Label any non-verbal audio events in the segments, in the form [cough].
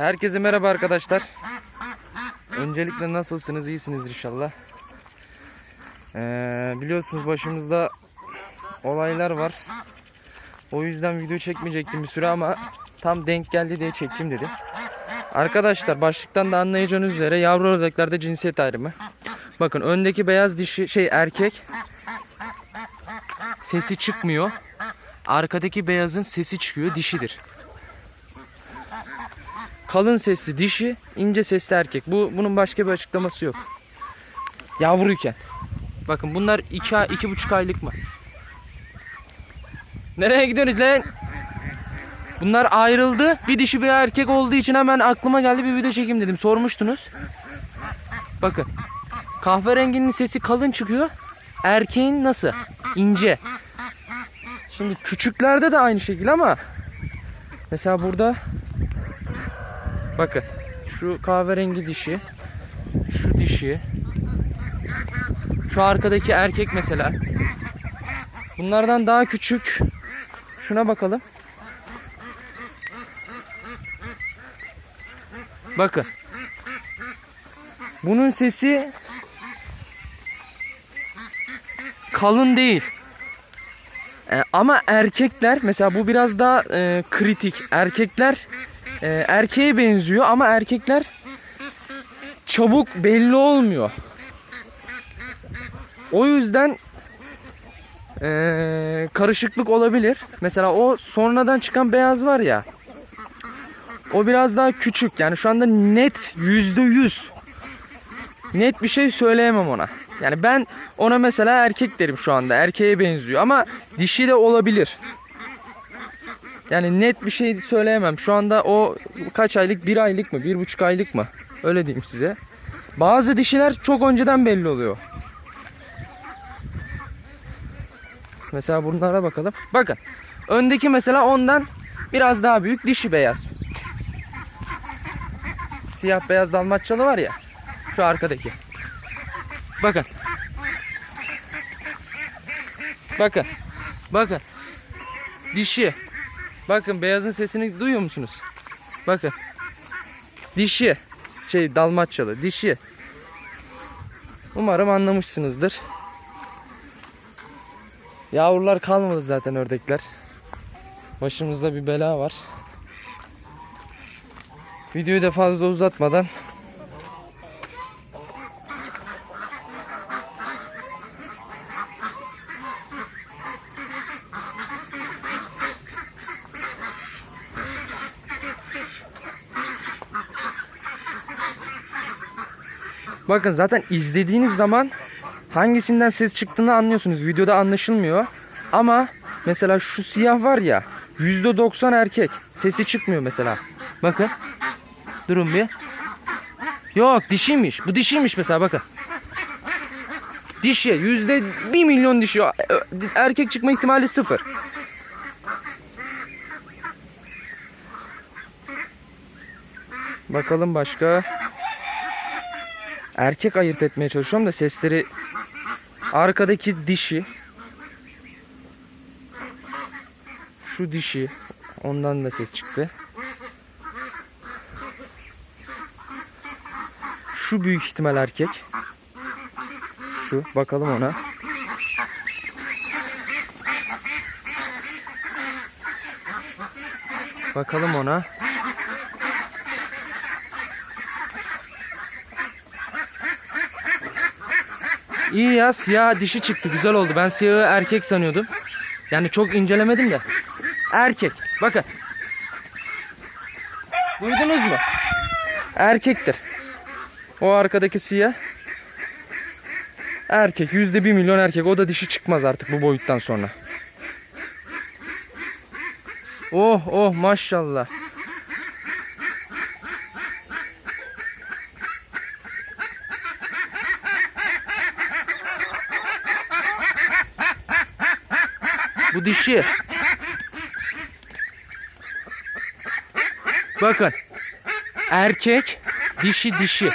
Herkese merhaba arkadaşlar. Öncelikle nasılsınız? İyisinizdir inşallah. Ee, biliyorsunuz başımızda olaylar var. O yüzden video çekmeyecektim bir süre ama tam denk geldi diye çekeyim dedim. Arkadaşlar başlıktan da anlayacağınız üzere yavru ördeklerde cinsiyet ayrımı. Bakın öndeki beyaz dişi şey erkek sesi çıkmıyor. Arkadaki beyazın sesi çıkıyor dişidir. Kalın sesli dişi, ince sesli erkek. Bu bunun başka bir açıklaması yok. Yavruyken. Bakın bunlar iki, ay- iki buçuk aylık mı? Nereye gidiyorsunuz lan? Bunlar ayrıldı. Bir dişi bir erkek olduğu için hemen aklıma geldi bir video çekeyim dedim. Sormuştunuz. Bakın. Kahverenginin sesi kalın çıkıyor. Erkeğin nasıl? İnce. Şimdi küçüklerde de aynı şekil ama mesela burada bakın şu kahverengi dişi şu dişi. Şu arkadaki erkek mesela. Bunlardan daha küçük. Şuna bakalım. Bakın. Bunun sesi kalın değil. E, ama erkekler mesela bu biraz daha e, kritik. Erkekler e, erkeğe benziyor ama erkekler çabuk belli olmuyor. O yüzden e, karışıklık olabilir. Mesela o sonradan çıkan beyaz var ya. O biraz daha küçük. Yani şu anda net yüzde yüz net bir şey söyleyemem ona. Yani ben ona mesela erkek derim şu anda. Erkeğe benziyor ama dişi de olabilir. Yani net bir şey söyleyemem. Şu anda o kaç aylık? Bir aylık mı? Bir buçuk aylık mı? Öyle diyeyim size. Bazı dişiler çok önceden belli oluyor. Mesela bunlara bakalım. Bakın. Öndeki mesela ondan biraz daha büyük dişi beyaz. Siyah beyaz dalmaçyalı var ya. Şu arkadaki. Bakın. Bakın. Bakın. Dişi. Bakın beyazın sesini duyuyor musunuz? Bakın. Dişi. Şey dalmaçyalı. Dişi. Umarım anlamışsınızdır. Yavrular kalmadı zaten ördekler. Başımızda bir bela var. Videoyu da fazla uzatmadan Bakın zaten izlediğiniz zaman hangisinden ses çıktığını anlıyorsunuz. Videoda anlaşılmıyor. Ama mesela şu siyah var ya %90 erkek. Sesi çıkmıyor mesela. Bakın. Durun bir. Yok dişiymiş. Bu dişiymiş mesela bakın. Dişi. Yüzde bir milyon dişi. Erkek çıkma ihtimali sıfır. Bakalım başka. Erkek ayırt etmeye çalışıyorum da sesleri arkadaki dişi şu dişi ondan da ses çıktı. Şu büyük ihtimal erkek. Şu bakalım ona. Bakalım ona. İyi ya siyah dişi çıktı güzel oldu. Ben siyahı erkek sanıyordum. Yani çok incelemedim de. Erkek. Bakın. Duydunuz mu? Erkektir. O arkadaki siyah. Erkek. Yüzde bir milyon erkek. O da dişi çıkmaz artık bu boyuttan sonra. Oh oh maşallah. Bu dişi. Bakın. Erkek, dişi dişi.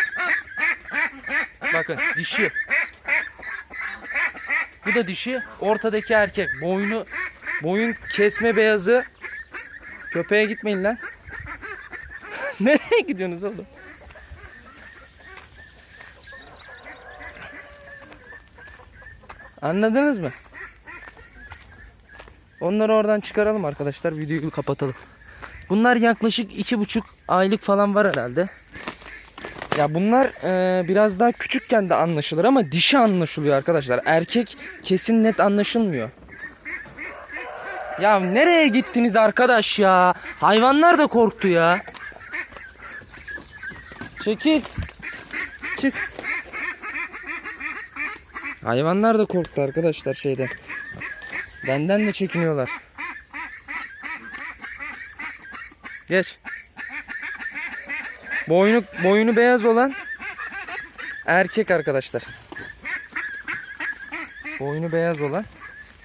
Bakın dişi. Bu da dişi. Ortadaki erkek. Boynu boyun kesme beyazı. Köpeğe gitmeyin lan. [laughs] Nereye gidiyorsunuz oğlum? Anladınız mı? Onları oradan çıkaralım arkadaşlar. Videoyu kapatalım. Bunlar yaklaşık iki buçuk aylık falan var herhalde. Ya bunlar e, biraz daha küçükken de anlaşılır ama dişi anlaşılıyor arkadaşlar. Erkek kesin net anlaşılmıyor. Ya nereye gittiniz arkadaş ya? Hayvanlar da korktu ya. Çekil. Çık. Hayvanlar da korktu arkadaşlar şeyden. Benden de çekiniyorlar. Geç. Boynu boynu beyaz olan erkek arkadaşlar. Boynu beyaz olan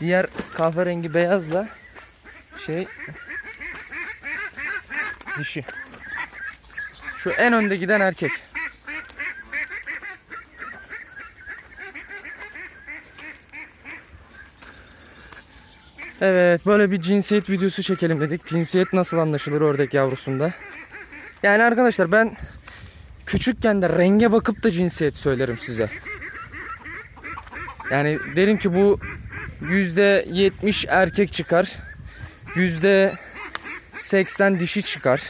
diğer kahverengi beyazla şey dişi. Şu en önde giden erkek. Evet böyle bir cinsiyet videosu çekelim dedik. Cinsiyet nasıl anlaşılır ördek yavrusunda. Yani arkadaşlar ben küçükken de renge bakıp da cinsiyet söylerim size. Yani derim ki bu yüzde yetmiş erkek çıkar. Yüzde seksen dişi çıkar.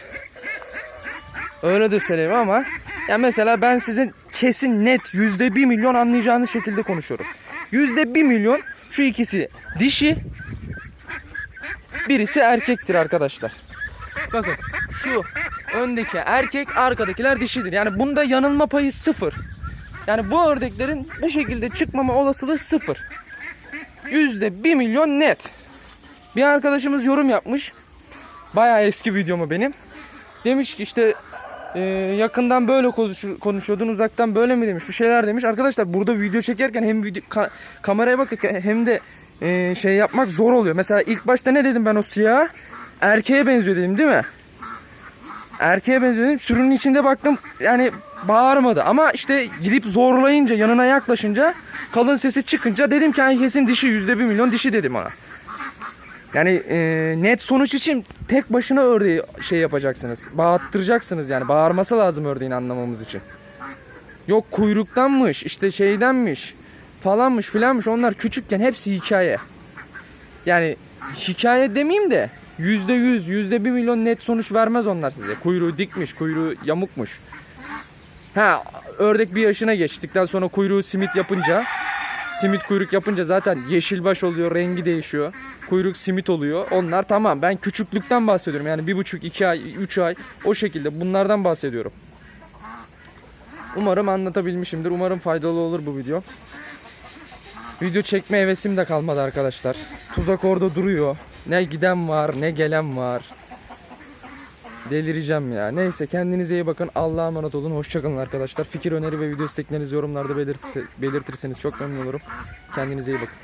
Öyle de söyleyeyim ama ya mesela ben sizin kesin net yüzde bir milyon anlayacağınız şekilde konuşuyorum. Yüzde bir milyon şu ikisi dişi birisi erkektir arkadaşlar. Bakın şu öndeki erkek arkadakiler dişidir. Yani bunda yanılma payı sıfır. Yani bu ördeklerin bu şekilde çıkmama olasılığı sıfır. Yüzde bir milyon net. Bir arkadaşımız yorum yapmış. Bayağı eski videomu benim. Demiş ki işte e, yakından böyle konuş- konuşuyordun uzaktan böyle mi demiş bir şeyler demiş. Arkadaşlar burada video çekerken hem video ka- kameraya bakırken hem de e, şey yapmak zor oluyor. Mesela ilk başta ne dedim ben o siyah? Erkeğe benziyor dedim değil mi? Erkeğe benziyor dedim. Sürünün içinde baktım yani bağırmadı ama işte gidip zorlayınca yanına yaklaşınca kalın sesi çıkınca dedim ki "Ay, kesin dişi yüzde bir milyon dişi dedim ona. Yani e, net sonuç için tek başına ördeği şey yapacaksınız. Bağırttıracaksınız yani. Bağırması lazım ördeğin anlamamız için. Yok kuyruktanmış, işte şeydenmiş, falanmış filanmış. Onlar küçükken hepsi hikaye. Yani hikaye demeyeyim de yüzde yüz, yüzde bir milyon net sonuç vermez onlar size. Kuyruğu dikmiş, kuyruğu yamukmuş. Ha ördek bir yaşına geçtikten sonra kuyruğu simit yapınca simit kuyruk yapınca zaten yeşil baş oluyor, rengi değişiyor. Kuyruk simit oluyor. Onlar tamam. Ben küçüklükten bahsediyorum. Yani bir buçuk, iki ay, üç ay o şekilde bunlardan bahsediyorum. Umarım anlatabilmişimdir. Umarım faydalı olur bu video. Video çekme hevesim de kalmadı arkadaşlar. Tuzak orada duruyor. Ne giden var, ne gelen var. Delireceğim ya. Neyse kendinize iyi bakın. Allah'a emanet olun. Hoşçakalın arkadaşlar. Fikir, öneri ve video isteklerinizi yorumlarda belirtirse- belirtirseniz çok memnun olurum. Kendinize iyi bakın.